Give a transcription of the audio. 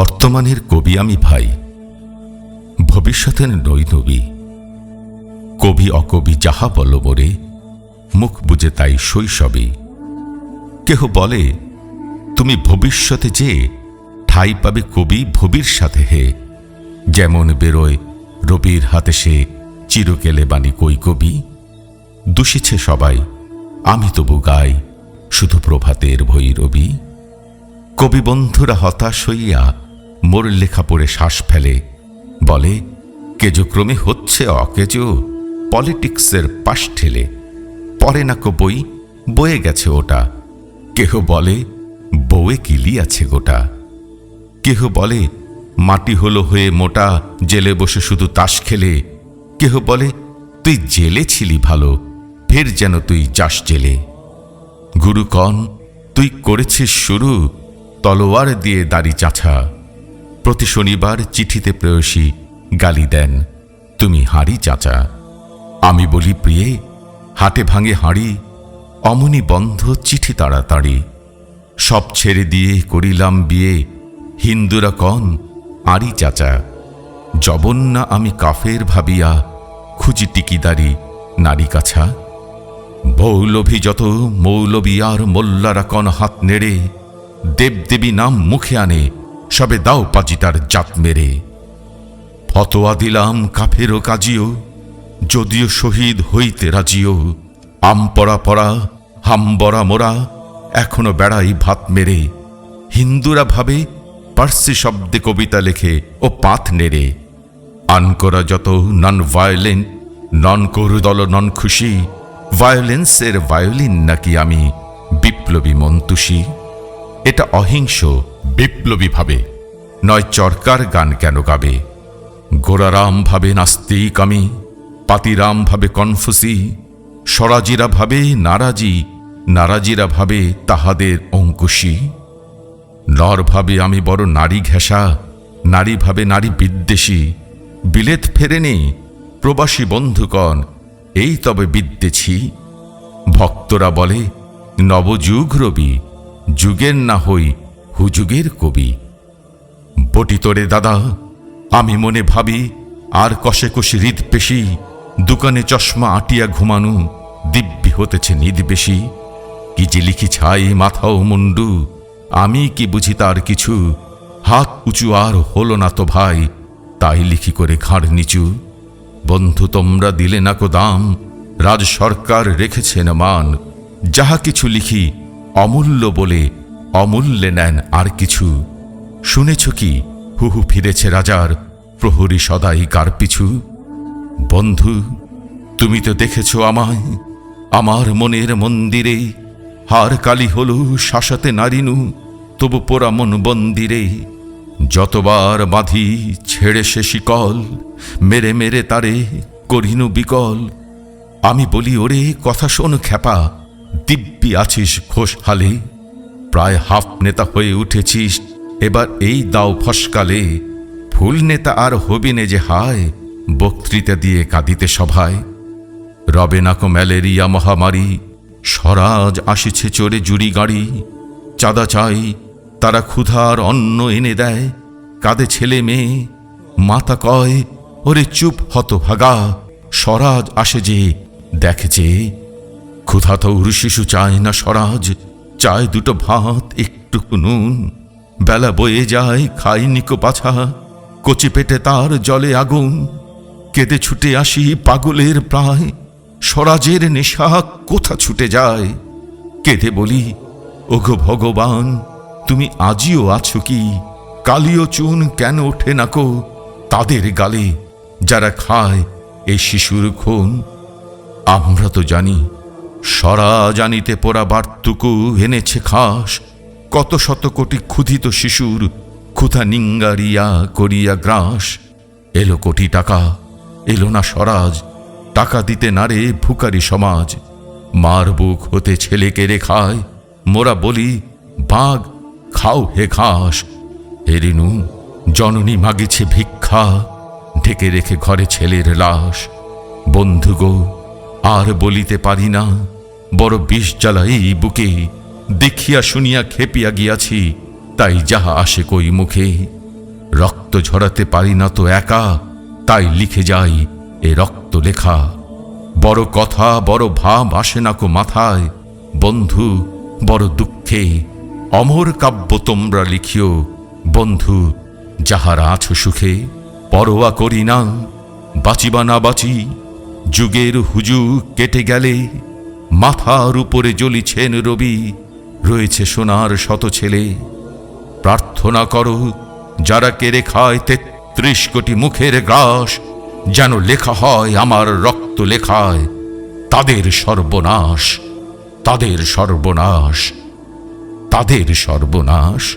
বর্তমানের কবি আমি ভাই। ভবিষ্যতের নই নবী। কবি অকবি যাহা বল মোরে মুখ বুঝে তাই শৈশবই কেহ বলে, তুমি ভবিষ্যতে যে ঠাই পাবে কবি ভবির সাথে হে। যেমন বেরোয় রবির হাতে সে চিরকেলে বাণী কই কবি। দূষিছে সবাই, আমি তবু গাই শুধু প্রভাতের ভৈরবী। কবি বন্ধুরা হতাশ হইয়া মোর লেখা পড়ে শ্বাস ফেলে। বলে কেজক্রমে হচ্ছে অকেজ। পলিটিক্সের পাশ ঠেলে। পরে না কো বই, বয়ে গেছে ওটা। কেহ বলে, বউয়ে কিলি আছে গোটা। কেহ বলে, মাটি হলো হয়ে মোটা, জেলে বসে শুধু তাস খেলে। কেহ বলে, তুই জেলে ছিলি ভালো, ফের যেন তুই যাস জেলে। গুরু কন তুই করেছিস শুরু, তলোয়ার দিয়ে দাড়ি চাছা। প্রতি শনিবার চিঠিতে প্রেয়সী গালি দেন, তুমি হাঁড়ি, চাচা। আমি বলি, প্রিয়ে, হাটে ভাঙে হাঁড়ি, অমনি বন্ধ চিঠি তাড়াতাড়ি। সব ছেড়ে দিয়ে করিলাম বিয়ে, হিন্দুরা কন আড়ি চাচা। জবন্না আমি কাফের ভাবিয়া, খুঁজি টিকিদারি, নারী কাছা। বৌলভী যত মৌলবী আর মোল্লারা কন হাত নেড়ে, দেবদেবী নাম মুখে আনে সবে দাও পাজিটার জাত মেরে। ফতোয়া দিলাম কাফেরও কাজিও, যদিও শহীদ হইতে রাজিও। আম পড়া পড়া, হাম হাম্বরা মোরা এখনও বেড়াই ভাত মেরে। হিন্দুরা ভাবে পার্সি শব্দে কবিতা লেখে ও পাথ নেড়ে। আনকরা যত নন ভায়োলেন্ট নন করুদল নন খুশি, ভায়োলেন্সের ভায়োলিন নাকি আমি বিপ্লবী মন্তুষী। এটা অহিংস বিপ্লবী ভাবে নয় চরকার গান কেন গাবে? গোরারাম ভাবে নাস্তিক আমি, পাতিরাম ভাবে কনফুসি, স্বরাজিরা ভাবে নারাজি, নারাজিরা ভাবে তাহাদের অঙ্কুশী। নর ভাবে আমি বড় নারী ঘেঁষা, নারী ভাবে নারী বিদ্বেষী, বিলেত ফেরেনি প্রবাসী বন্ধুগণ, এই তবে বিদ্যেছি ভক্তরা বলে, নবযুগ রবি, যুগের না হই হুযুগের কবি। বটিতরে, দাদা, আমি মনে ভাবি, আর কষে কষে হৃদ পেশি, দোকানে চশমা আটিয়া ঘুমানু, দিব্যি হতেছে নিদ বেশি। কি যে লিখি ছাই মাথাও মুন্ডু, আমি কি বুঝি তার কিছু? হাত উঁচু আর হলো না তো ভাই, তাই লিখি করে ঘাড় নিচু। বন্ধু, তোমরা দিলে না কো দাম, রাজ সরকার রেখেছেন মান। যাহা কিছু লিখি অমূল্য বলে অমূল্যে নেন আর কিছু। শুনেছ কি, হুহু ফিরেছে রাজার, প্রহরী সদাই কার পিছু? বন্ধু, তুমি তো দেখেছ আমায়, আমার মনের মন্দিরে, হার কালি হল শাসাতে নারিনু, তবু পোড়া মন বন্দিরে। যতবার বাঁধি ছেড়ে সে শিকল, মেরে মেরে তারে করিনু বিকল। আমি বলি, ওরে, কথা শোন খ্যাপা, দিব্যি আছিস খোশ হালে। প্রায় হাফ নেতা হয়ে উঠেছিস। এবার এই দাও ফসকালে। ফুল নেতা আর হবি নে যে হায়, বক্তৃতা দিয়ে কাঁদিতে সভায়। রবে নাকো ম্যালেরিয়া মহামারী, স্বরাজ আসিছে চড়ে জুড়ি গাড়ি। চাঁদা চাই, তারা ক্ষুধার অন্ন এনে দেয়। কাঁদে ছেলে মেয়ে, মাতা কয়, ওরে চুপ হত ভাগা স্বরাজ আসে যে, দেখে দেখেছে ক্ষুধাতৌর শিশু চায় না স্বরাজ চায় দুটো ভাত একটু নুন। বেলা বয়ে যায়, খাই নিকো পাছা কচি পেটে তার জলে আগুন। কেঁদে ছুটে আসি পাগলের প্রায়। স্বরাজের নেশা কোথা ছুটে যায়? কেঁদে বলি, ওগো ভগবান, তুমি আজিও আছো কি? কালিও চুন কেন ওঠে নাকো তাদের গালে? যারা খায় এই শিশুর খুন, আমরা তো জানি সরা জানিতে পোড়া বার্তুকু এনেছে খাস। কত শত কোটি ক্ষুধিত শিশুর ক্ষুধা নিঙ্গারিয়া করিয়া গ্রাস। এলো কোটি টাকা, এলো না স্বরাজ, টাকা দিতে না রে ভুকারি সমাজ। মার বুক হতে ছেলেকে রে খায় মোরা বলি, বাঘ, খাও হে ঘাস। এরিনু জননী মাগিছে ভিক্ষা, ঢেকে রেখে ঘরে ছেলের লাশ। বন্ধু গো আর বলিতে পারি না, বড় বিষ জ্বালা এই বুকে। দেখিয়া শুনিয়া খেপিয়া গিয়াছি, তাই যাহা আসে কই মুখে। রক্ত ঝরাতে পারি না তো একা, তাই লিখে যাই এ রক্ত লেখা। বড় কথা, বড় ভাব আসে না কো মাথায়। বন্ধু, বড় দুঃখে, অমর কাব্য তোমরা লিখিও। বন্ধু, যাহারা আছো সুখে, পরোয়া করি না, বাঁচিবা না বাঁচি। যুগের হুজু কেটে গেলে মাথার উপরে জ্বলিছেন রবি। রয়েছে সোনার শত ছেলে। প্রার্থনা করো, যারা কেড়ে খায় তেত্রিশ কোটি মুখের গ্রাস, যেন লেখা হয় আমার রক্ত লেখায়, তাদের সর্বনাশ তাদের সর্বনাশ তাদের সর্বনাশ।